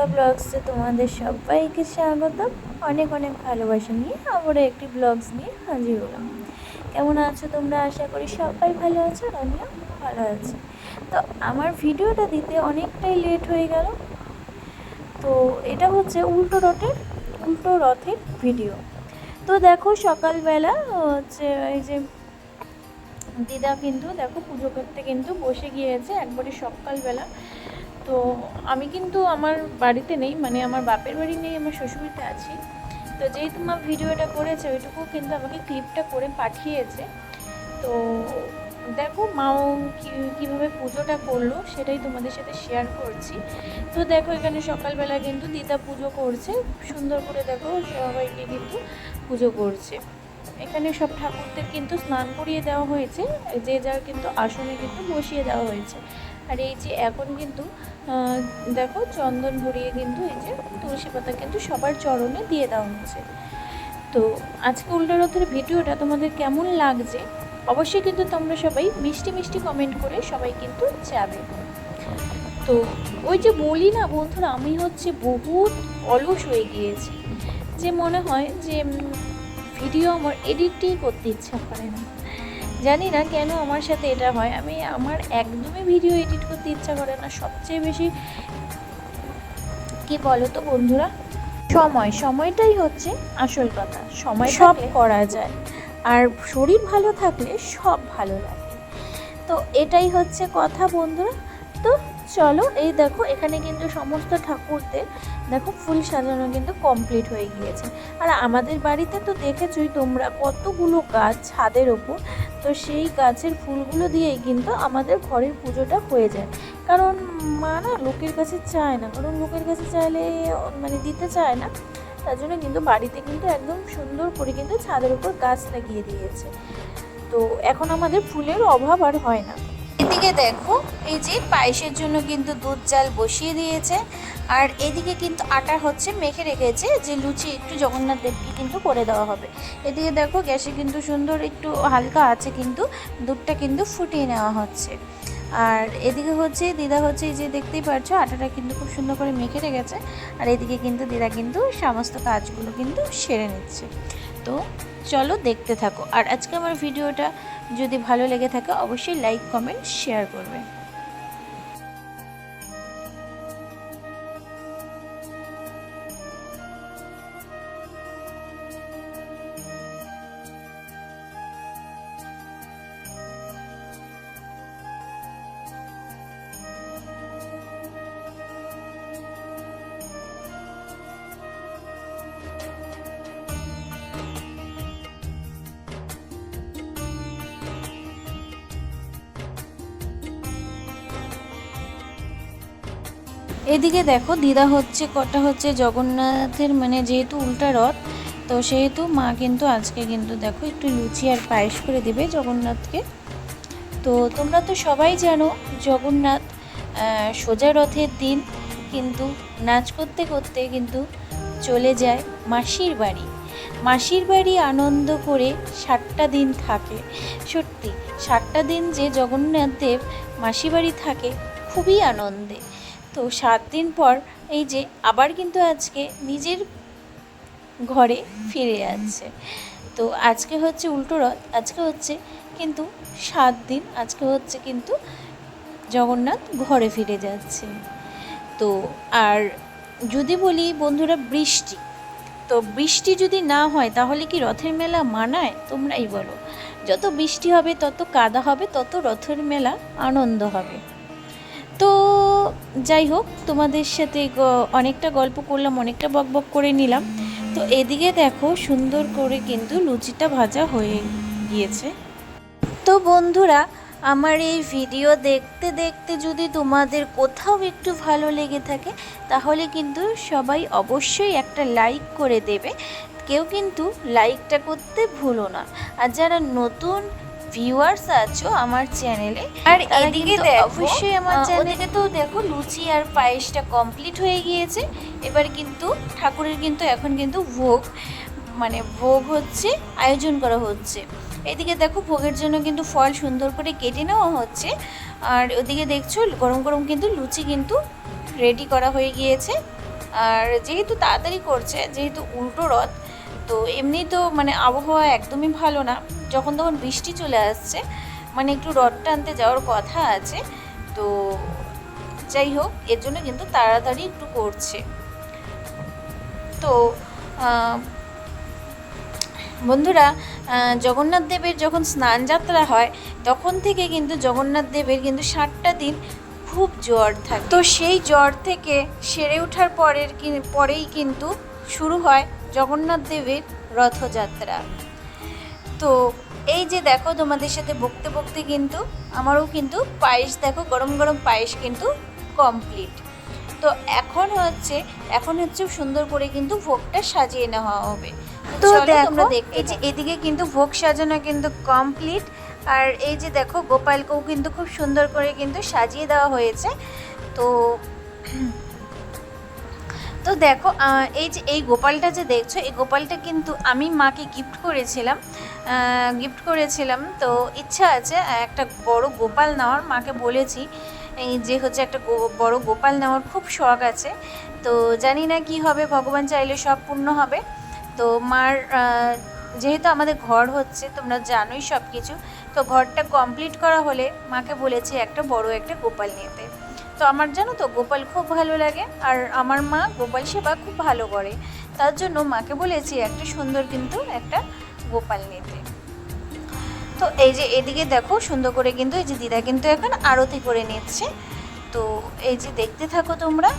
রিম্পা ব্লগসে তোমাদের সবাইকে স্বাগত অনেক অনেক ভালোবাসা নিয়ে আবারও একটি ব্লগস নিয়ে হাজির হলাম। কেমন আছো তোমরা? আশা করি সবাই ভালো আছো আর আমিও ভালো আছি। তো আমার ভিডিওটা দিতে অনেকটাই লেট হয়ে গেল। তো এটা হচ্ছে উল্টো রথের উল্টো রথের ভিডিও তো দেখো সকালবেলা হচ্ছে এই যে দিদা কিন্তু দেখো পুজো করতে কিন্তু বসে গিয়েছে একবারে সকালবেলা। তো আমি কিন্তু আমার বাড়িতে নেই মানে আমার বাপের বাড়ি নেই, আমার শ্বশুরবাড়িতে আছি। তো যেহেতু মা ভিডিওটা করেছে ওইটুকু কিন্তু আমাকে ক্লিপটা করে পাঠিয়েছে। তো দেখো মাও কীভাবে পুজোটা করল সেটাই তোমাদের সাথে শেয়ার করছি। তো দেখো এখানে সকালবেলা কিন্তু দিদা পুজো করছে, সুন্দর করে দেখো সবাইকে কিন্তু পুজো করছে। এখানে সব ঠাকুরদের কিন্তু স্নান করিয়ে দেওয়া হয়েছে, যে যার কিন্তু আসনে কিন্তু বসিয়ে দেওয়া হয়েছে। আর এই যে এখন কিন্তু দেখো চন্দন ভরিয়ে কিন্তু এই যে তুলসী পাতা কিন্তু সবার চরণে দিয়ে দেওয়া হচ্ছে। তো আজকে উল্টো রথের ভিডিওটা তোমাদের কেমন লাগছে, অবশ্যই কিন্তু তোমরা সবাই মিষ্টি মিষ্টি কমেন্ট করে সবাই কিন্তু যাবে। তো ওই যে বলি না বন্ধুরা, আমি হচ্ছে বহুত অলস হয়ে গিয়েছি। যে মনে হয় যে ভিডিও আমার এডিটই করতে ইচ্ছা করে না। জানি না কেন আমার সাথে এটা হয়। আমি আমার একদমই ভিডিও এডিট করতে ইচ্ছা করে না। সবচেয়ে বেশি কি বলো তো বন্ধুরা? সময়। সময়টাই হচ্ছে আসল কথা। সময় সব করা যায়। আর শরীর ভালো থাকলে সব ভালো লাগে। তো এটাই হচ্ছে কথা বন্ধুরা। তো চলো, এই দেখো, এখানে কিন্তু সমস্ত ঠাকুরদের, দেখো, ফুল সাজানো কিন্তু কমপ্লিট হয়ে গিয়েছে। আর আমাদের বাড়িতে তো দেখেছোই তোমরা কতগুলো গাছ ছাদের ওপর, তো সেই গাছের ফুলগুলো দিয়েই কিন্তু আমাদের ঘরের পুজোটা হয়ে যায়। কারণ মা না লোকের কাছে চায় না, কারণ লোকের কাছে চাইলে মানে দিতে চায় না। তার জন্য কিন্তু বাড়িতে কিন্তু একদম সুন্দর করে কিন্তু ছাদের উপর গাছ লাগিয়ে দিয়েছে। তো এখন আমাদের ফুলের অভাব আর হয় না। এদিকে দেখো, এই যে পায়েসের জন্য কিন্তু দুধ জাল বসিয়ে দিয়েছে। আর এদিকে কিন্তু আটা হচ্ছে মেখে রেখেছে, যে লুচি একটু জগন্নাথ দেবকে কিন্তু করে দেওয়া হবে। এদিকে দেখো, গ্যাসে কিন্তু সুন্দর একটু হালকা আছে কিন্তু, দুধটা কিন্তু ফুটিয়ে নেওয়া হচ্ছে। আর এদিকে হচ্ছে, দিদা হচ্ছে এই যে দেখতেই পারছ, আটাটা কিন্তু খুব সুন্দর করে মেখে রেখেছে। আর এদিকে কিন্তু দিদা কিন্তু সমস্ত কাজগুলো কিন্তু সেরে নিচ্ছে। তো চলো দেখতে থাকো। আর আজকে আমার ভিডিওটা যদি ভালো লেগে থাকে, অবশ্যই লাইক কমেন্ট শেয়ার করবে। এদিকে দেখো, দিদা হচ্ছে, কটা হচ্ছে জগন্নাথের মানে যেহেতু উল্টা রথ, তো সেহেতু মা কিন্তু আজকে কিন্তু দেখো একটু লুচি আর পায়েস করে দেবে জগন্নাথকে। তো তোমরা তো সবাই জানো, জগন্নাথ সোজা রথের দিন কিন্তু নাচ করতে করতে কিন্তু চলে যায় মাসির বাড়ি। মাসির বাড়ি আনন্দ করে সাতটা দিন থাকে। সত্যি, সাতটা দিন যে জগন্নাথ দেব মাসি বাড়ি থাকে, খুবই আনন্দে। তো সাত দিন পর এই যে আবার কিন্তু আজকে নিজের ঘরে ফিরে যাচ্ছে তো আজকে হচ্ছে উল্টো রথ, আজকে হচ্ছে কিন্তু সাত দিন, আজকে হচ্ছে কিন্তু জগন্নাথ ঘরে ফিরে যাচ্ছে। তো আর যদি বলি বন্ধুরা বৃষ্টি, তো বৃষ্টি যদি না হয় তাহলে কি রথের মেলা মানায়? তোমরাই বলো। যত বৃষ্টি হবে তত কাদা হবে, তত রথের মেলা আনন্দ হবে। তো যাই হোক, তোমাদের সাথে অনেকটা গল্প করলাম, অনেকটা বক বক করে নিলাম। তো এদিকে দেখো, সুন্দর করে কিন্তু লুচিটা ভাজা হয়ে গিয়েছে। তো বন্ধুরা, আমার এই ভিডিও দেখতে দেখতে যদি তোমাদের কোথাও একটু ভালো লেগে থাকে, তাহলে কিন্তু সবাই অবশ্যই একটা লাইক করে দেবে। কেউ কিন্তু লাইকটা করতে ভুলো না। আর যারা নতুন ভিউয়ার্স আছো আমার চ্যানেলে আর এদিকে দেখো অবশ্যই আমার চ্যানেলে তো দেখো লুচি আর পায়েসটা কমপ্লিট হয়ে গিয়েছে। এবার কিন্তু ঠাকুরের কিন্তু এখন কিন্তু ভোগ মানে ভোগ হচ্ছে আয়োজন করা হচ্ছে। এদিকে দেখো ভোগের জন্য কিন্তু ফল সুন্দর করে কেটে নেওয়া হচ্ছে। আর ওদিকে দেখছ গরম গরম কিন্তু লুচি কিন্তু রেডি করা হয়ে গিয়েছে। আর যেহেতু তাড়াতাড়ি করছে যেহেতু উল্টো রথ তো এমনি তো মানে আবহাওয়া একদমই ভালো না। যখন তখন বৃষ্টি চলে আসছে মানে একটু রথ টানতে যাওয়ার কথা আছে। তো যাই হোক, এর জন্য কিন্তু তাড়াতাড়ি একটু করছে। তো বন্ধুরা জগন্নাথ দেবের যখন স্নান যাত্রা হয়, তখন থেকে কিন্তু জগন্নাথ দেবের কিন্তু ষাটটা দিন খুব জ্বর থাকে। তো সেই জ্বর থেকে সেরে ওঠার পরের পরেই কিন্তু শুরু হয় জগন্নাথ দেবের রথযাত্রা। তো এই যে দেখো তোমাদের সাথে বকতে বকতে কিন্তু আমারও কিন্তু পায়েস দেখো গরম গরম পায়েস কিন্তু কমপ্লিট তো এখন হচ্ছে এখন হচ্ছে সুন্দর করে কিন্তু ভোগটা সাজিয়ে নেওয়া হবে। তো দেখো এই যে এদিকে কিন্তু ভোগ সাজানো কিন্তু কমপ্লিট আর এই যে দেখো গোপালকেও কিন্তু খুব সুন্দর করে কিন্তু সাজিয়ে দেওয়া হয়েছে। তো তো দেখো এই যে এই গোপালটা যে দেখছ, এই গোপালটা কিন্তু আমি মাকে গিফট করেছিলাম। গিফট করেছিলাম। তো ইচ্ছা আছে একটা বড় গোপাল নেওয়ার। মাকে বলেছি, এই যে হচ্ছে একটা বড় গোপাল নেওয়ার খুব শখ আছে। তো জানি না কি হবে, ভগবান চাইলে সব পূর্ণ হবে। তো মার যেহেতু আমাদের ঘর হচ্ছে, তোমরা জানোই সব কিছু তো ঘরটা কমপ্লিট করা হলে মাকে বলেছি একটা বড় একটা গোপাল নিতে। তো আমার জানো তো, গোপাল খুব ভালো লাগে আর আমার মা গোপাল সেবা খুব ভালো করে। তার জন্য মাকে বলেছি একটা সুন্দর কিন্তু একটা গোপাল নিতে। তো এই যে এদিকে দেখো, সুন্দর করে কিন্তু এই যে দিদা কিন্তু এখন আরতি করে নিচ্ছে। তো এই যে দেখতে থাকো তোমরা।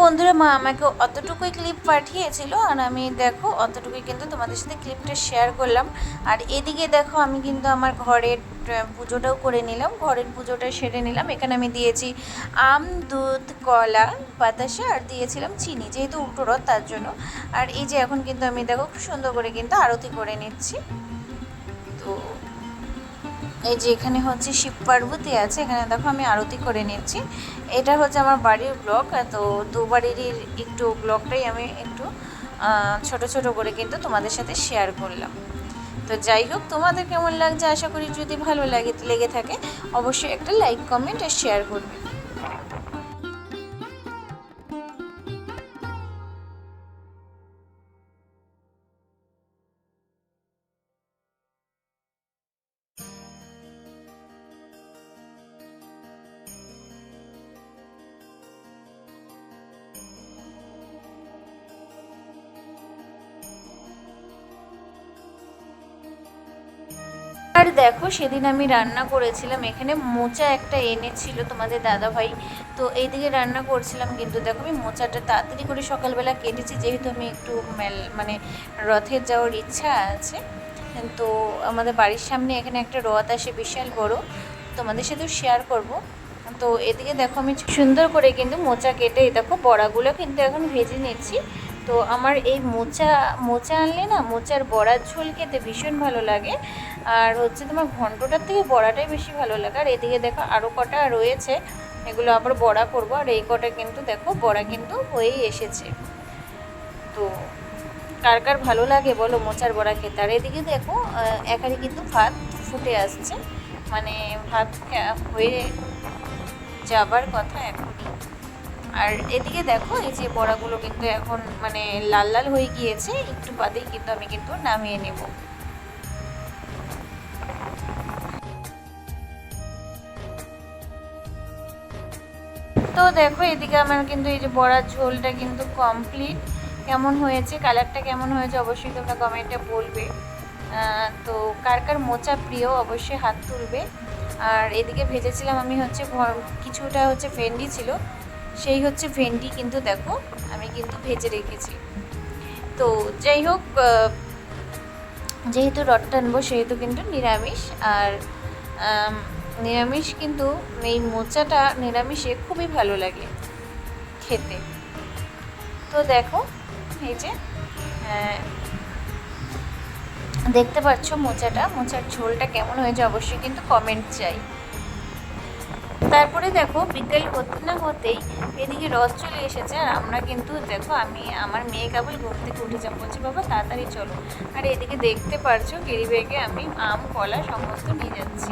বন্ধুরা, মা আমাকে অতটুকুই ক্লিপ পাঠিয়েছিল আর আমি দেখো অতটুকুই কিন্তু তোমাদের সাথে ক্লিপটা শেয়ার করলাম। আর এদিকে দেখো আমি কিন্তু আমার ঘরের পুজোটাও করে নিলাম। ঘরের পুজোটা সেরে নিলাম। এখানে আমি দিয়েছি আম, দুধ, কলা, বাতাসা আর দিয়েছিলাম চিনি, যেহেতু উল্টো তার জন্য। আর এই যে এখন কিন্তু আমি দেখো খুব সুন্দর করে কিন্তু আরতি করে নিচ্ছি। তো এই যে এখানে হচ্ছে শিব পার্বতী আছে, এখানে দেখো আমি আরতি করে নিচ্ছি। এটা হচ্ছে আমার বাড়ির ব্লগ তো দু বাড়িরই একটু ব্লগটাই আমি একটু ছোট ছোট করে কিন্তু তোমাদের সাথে শেয়ার করলাম। তো যাই হোক, তোমাদের কেমন লাগছে? আশা করি যদি ভালো লাগে, লেগে থাকে, অবশ্যই একটা লাইক কমেন্ট আর শেয়ার করবে। দেখো, সেদিন আমি রান্না করেছিলাম। এখানে মোচা একটা এনেছিল তোমাদের দাদা ভাই তো এইদিকে রান্না করছিলাম, কিন্তু দেখো আমি মোচাটা তাড়াতাড়ি করে সকালবেলা কেটেছি, যেহেতু আমি একটু মেল মানে রথের যাওয়ার ইচ্ছা আছে। তো আমাদের বাড়ির সামনে এখানে একটা রথ আসে, বিশাল বড়। তোমাদের সাথেও শেয়ার করব। তো এদিকে দেখো আমি সুন্দর করে কিন্তু মোচা কেটে দেখো বড়াগুলো কিন্তু এখন ভেজে নিচ্ছি। তো আমার এই মোচা মোচা আনলে না, মোচার বড়ার ঝোল খেতে ভীষণ ভালো লাগে। আর হচ্ছে তোমার ঘন্টটার থেকে বড়াটাই বেশি ভালো লাগে। আর এদিকে দেখো আরও কটা রয়েছে, এগুলো আবার বড়া করব। আর এই কটা কিন্তু দেখো, বড়া কিন্তু হয়েই এসেছে। তো কার কার ভালো লাগে বলো মোচার বড়া খেতে? আর এদিকে দেখো একারে কিন্তু ভাত ফুটে আসছে। মানে ভাত হয়ে যাবার কথা এখনই। আর এদিকে দেখো, এই যে বড়াগুলো কিন্তু এখন মানে লাল লাল হয়ে গিয়েছে, একটু বাদেই কিন্তু আমি কিন্তু নামিয়ে নেব। তো দেখো, এদিকে আমার কিন্তু এই যে বড়ার ঝোলটা কিন্তু কমপ্লিট কেমন হয়েছে কালারটা কেমন হয়েছে, অবশ্যই তোমরা কমেন্টে বলবে। তো কার কার মোচা প্রিয়, অবশ্যই হাত তুলবে। আর এদিকে ভেজেছিলাম আমি হচ্ছে কিছুটা হচ্ছে ভেন্ডি ছিল সেই হচ্ছে ভেন্ডি কিন্তু দেখো, আমি কিন্তু ভেজে রেখেছি। তো যাই হোক যেহেতু রড টানবো সেহেতু কিন্তু নিরামিষ। আর নিরামিষ কিন্তু এই মোচাটা নিরামিষে খুবই ভালো লাগে খেতে। তো দেখো, এই যে দেখতে পাচ্ছ মোচাটা? মোচার ঝোলটা কেমন হয়েছে অবশ্যই কিন্তু কমেন্ট চাই। তারপরে দেখো বিকেল হতে না হতেই এদিকে রস চলে এসেছে, আর আমরা কিন্তু দেখো আমি আমার মেয়ে কেবল ঘুম থেকে উঠে যাব। বলছি, বাবা, তাড়াতাড়ি চলো। আর এদিকে দেখতে পারছ কেরি ব্যাগে আমি আম, কলা সমস্ত নিয়ে যাচ্ছি।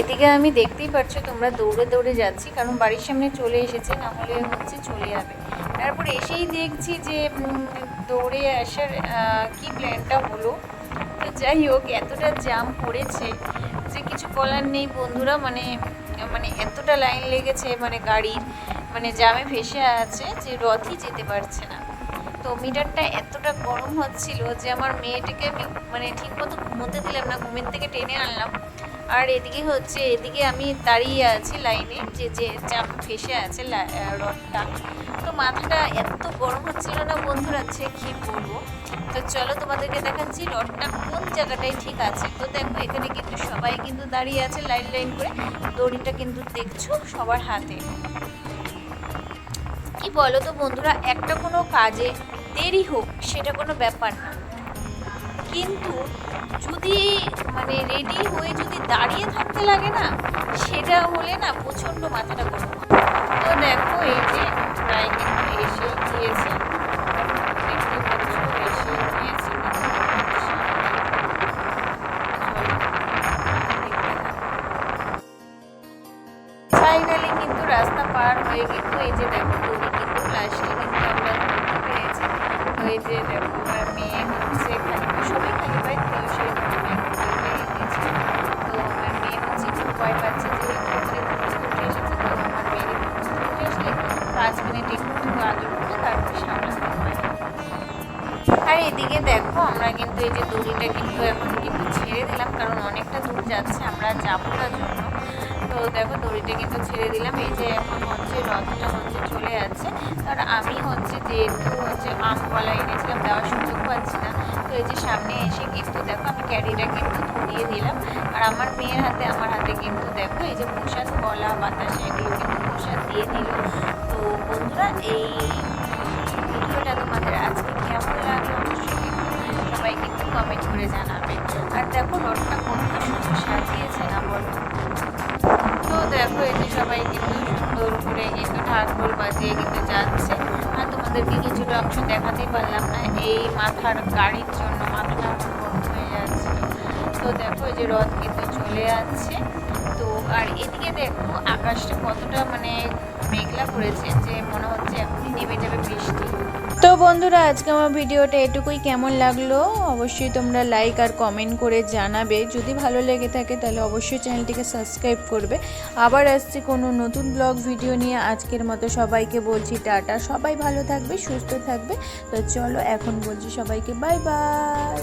এদিকে আমি দেখতেই পারছ তোমরা দৌড়ে দৌড়ে যাচ্ছি, কারণ বাড়ির সামনে চলে এসেছে, না হলে হচ্ছে চলে যাবে। তারপর এসেই দেখছি যে দৌড়ে আসার কি প্ল্যানটা হলো? তো যাই হোক, এতটা জাম পড়েছে যে কিছু বলার নেই বন্ধুরা মানে মানে এতটা লাইন লেগেছে মানে গাড়ির মানে জামে ভেসে আছে যে রথই যেতে পারছে না। তো মিটারটা এতটা গরম হচ্ছিল যে আমার মেয়েটাকে আমি মানে ঠিক মতো ঘুমোতে দিলাম না, ঘুমের থেকে টেনে আনলাম। আর এদিকে হচ্ছে, এদিকে আমি দাঁড়িয়ে আছি লাইনে যে যে চাপ ফেসে আছে রথটা। তো মাথাটা এত গরম হচ্ছিল না বন্ধুরা আছে কী বলব? তো চলো তোমাদেরকে দেখাচ্ছি রথটা কোন জায়গাটায় ঠিক আছে। তো দেখো, এখানে কিন্তু সবাই কিন্তু দাঁড়িয়ে আছে লাইন লাইন করে। দড়িটা কিন্তু দেখছ সবার হাতে। কি বলো তো বন্ধুরা, একটা কোনো কাজে দেরি হোক, সেটা কোনো ব্যাপার না। কিন্তু যদি মানে রেডি হয়ে যদি দাঁড়িয়ে থাকতে লাগে না, সেটা হলে না প্রচণ্ড মাথাটা গরম তো দেখো, এই যে প্রায় কিন্তু এসে গিয়েছে। তো মেয়ে হচ্ছে যে হচ্ছে এসেছে তো আমার মেয়ের পাঁচ মিনিট একটু আদর করে তারপর সামলাতে হয় আর এদিকে দেখো, আমরা কিন্তু এই যে দড়িটা কিন্তু ছেড়ে দিলাম। এই যে এখন হচ্ছে রথটা হচ্ছে চলে যাচ্ছে। আর আমি হচ্ছে যেহেতু হচ্ছে আম কলা এনেছিলাম, দেওয়ার সুযোগ পাচ্ছি না। তো এই যে সামনে এসে কিন্তু দেখো, আমি ক্যারিটা কিন্তু ধরিয়ে দিলাম। আর আমার মেয়ের হাতে, আমার হাতে কিন্তু দেখো, এই যে প্রসাদ কলা বাতাসা, এগুলো কিন্তু প্রসাদ দিয়ে দিল। তো বন্ধুরা, এই ভিডিওটা তোমাদের আজকে কেমন লাগল অবশ্যই সবাই কিন্তু কমেন্ট করে জানাবে। আর দেখো, রথটা সাজিয়েছে না বলো দেখো সবাই কিন্তু সুন্দর করে কিন্তু ঢাকঢোল বাজিয়ে কিন্তু যাচ্ছে। আর তোমাদেরকে কিছুটা অংশ দেখাতেই পারলাম না, এই মাথার গাড়ির জন্য মাথাটা গরম হয়ে যাচ্ছে। তো দেখো যে রথ কিন্তু চলে যাচ্ছে। তো আর এদিকে দেখো আকাশটা কতটা মানে মেঘলা করেছে যে মনে হচ্ছে এখনই নেমে যাবে বৃষ্টি। তো বন্ধুরা, আজকে আমার ভিডিওটা এটুকুই। কেমন লাগল? অবশ্যই তোমরা লাইক আর কমেন্ট করে জানাবে। যদি ভালো লেগে থাকে, তাহলে অবশ্যই চ্যানেলটিকে সাবস্ক্রাইব করবে। আবার আসছি কোনো নতুন ব্লগ ভিডিও নিয়ে। আজকের মতো সবাইকে বলছি টাটা। সবাই ভালো থাকবে, সুস্থ থাকবে। তো চলো, এখন বলছি সবাইকে বাই বাই